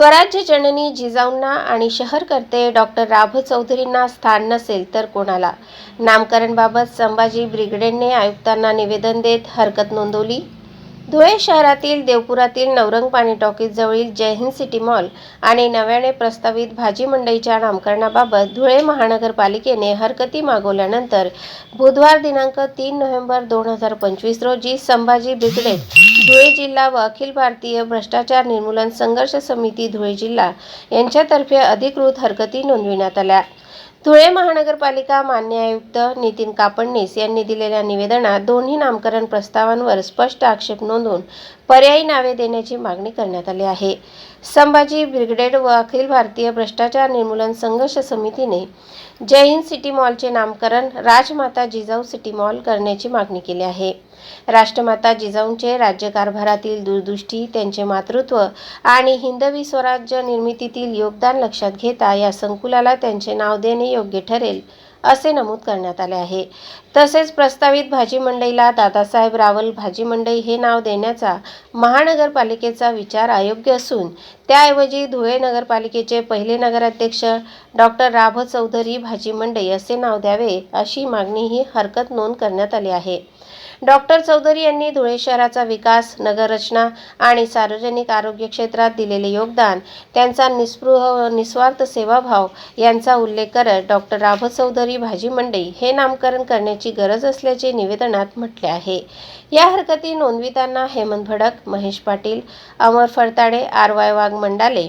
स्वराज्य जननी जिजाऊंना आणि शहरकर्ते डॉक्टर राभ चौधरींना स्थान नसेल तर कोणाला? नामकरणबाबत संभाजी ब्रिगेडने आयुक्तांना निवेदन देत हरकत नोंदवली. धुळे शहरातील देवपुरातील नवरंग पाणी टॉकीजवळील जयहिंद सिटी मॉल आणि नव्याने प्रस्तावित भाजी मंडईच्या नामकरणाबाबत धुळे महानगरपालिकेने हरकती मागवल्यानंतर बुधवार दिनांक तीन नोव्हेंबर दोन हजार पंचवीस रोजी संभाजी ब्रिगेड धुळे जिल्हा व अखिल भारतीय भ्रष्टाचार निर्मूलन संघर्ष समिती धुळे जिल्हा यांच्यातर्फे अधिकृत हरकती नोंदविण्यात आल्या. धुळे महानगरपालिका मान्य आयुक्त नितीन कापडणीस यांनी दिलेल्या निवेदनात दोन्ही नामकरण प्रस्तावांवर स्पष्ट आक्षेप नोंदवून पर्यायी नावे देण्याची मागणी करण्यात आली आहे. संभाजी ब्रिगेड व अखिल भारतीय भ्रष्टाचार निर्मूलन संघर्ष समितीने जय हिंद सिटी मॉलचे नामकरण राजमाता जिजाऊ सिटी मॉल करण्याची मागणी केली आहे. राष्ट्रमाता जिजाऊंचे राज्यकारभारातील दूरदृष्टी त्यांचे मातृत्व आणि हिंदवी स्वराज्य निर्मितीतील योगदान लक्षात घेता या संकुलाला त्यांचे नाव देणे योग्य ठरेल असे नमूद करण्यात आले आहे. तसेच प्रस्तावित भाजी मंडईला दादासाहेब रावल भाजी मंडई हे नाव देण्याचा महानगरपालिकेचा विचार अयोग्य असून त्याऐवजी धुळे नगरपालिकेचे पहिले नगराध्यक्ष डॉक्टर राभ चौधरी भाजी मंडई असे नाव द्यावे अशी मागणीही हरकत नोंद करण्यात आली आहे. डॉक्टर चौधरी यांनी धुळे शहराचा विकास नगररचना आणि सार्वजनिक आरोग्य क्षेत्रात दिलेले योगदान त्यांचा निस्पृह निस्वार्थ सेवाभाव यांचा उल्लेख करत डॉक्टर राभ चौधरी भाजी मंडई हे नामकरण करण्याची गरज असल्याचे निवेदनात म्हटले आहे. या हरकती नोंदविताना Hemant Bhadak Mahesh Patil Amar Phartade R Y Wagh Mandale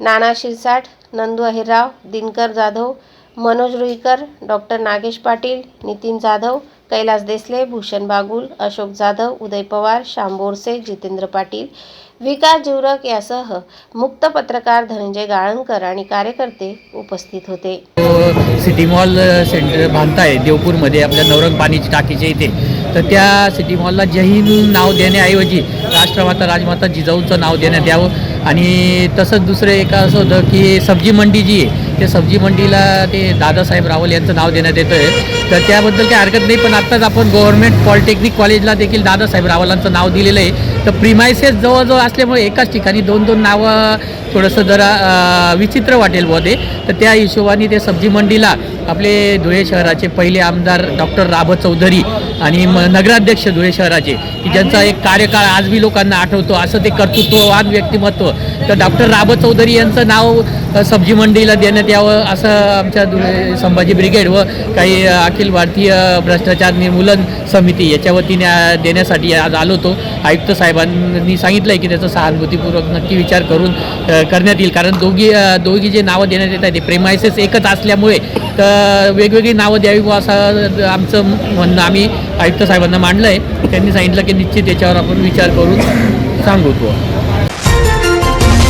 Nana Shirsat Nandu Ahirrao Dinkar Jadhav Manoj Ruikar doctor Nagesh Patil Nitin Jadhav Kailas Desale Bhushan Bagul Ashok Jadhav Uday Pawar Shyam Borse Jitendra Patil Vikas Jivrak यासह मुक्त पत्रकार धनंजय गाळणकर आणि कार्यकर्ते उपस्थित होते. City mall centre बांधताय देवपूरमध्ये आपल्या नवरंग पाणीची टाकीच्या इथे. तर त्या सिटी मॉलला जहीन नाव देण्याऐवजी राष्ट्रमाता राजमाता जिजाऊचं नाव देण्यात यावं. आणि तसंच दुसरं एक असं होतं की सब्जी मंडी जी आहे त्या सब्जी मंडीला ते दादासाहेब रावल यांचं नाव देण्यात येतं आहे तर त्याबद्दल काही हरकत नाही पण आत्ताच आपण गव्हर्नमेंट पॉलिटेक्निक कॉलेजला देखील दादासाहेब रावलांचं नाव दिलेलं आहे. तर प्रिमायसेस जवळजवळ असल्यामुळे एकाच ठिकाणी दोन दोन नावं थोडंसं जरा विचित्र वाटेल बुवा ते तर त्या हिशोबाने ते सब्जी मंडीला आपले धुळे शहराचे पहिले आमदार डॉक्टर राभ चौधरी आणि म नगराध्यक्ष धुळे शहराचे की ज्यांचा एक कार्यकाळ आज बी लोकांना आठवतो असं ते कर्तृत्ववान व्यक्तिमत्व. तर डॉक्टर राभ चौधरी यांचं नाव सब्जी मंडईला देण्यात यावं असं आमच्या धुळे संभाजी ब्रिगेड व काही अखिल भारतीय भ्रष्टाचार निर्मूलन समिती याच्या वतीने देण्यासाठी आज आलो होतो. आयुक्त साहेबांनी सांगितलं आहे की त्याचा सहानुभूतीपूर्वक नक्की विचार करून करण्यात येईल. कारण दोघी दोघी जे नावं देण्यात येत आहे ते प्रेमायसेस एकच असल्यामुळे तर वेगवेगळी नावं द्यावी बुवा असं आमचं म्हणणं आम्ही आयुक्त साहेबांना मांडलं आहे त्यांनी सांगितलं की निश्चित याच्यावर आपण विचार करून सांगू बुवा.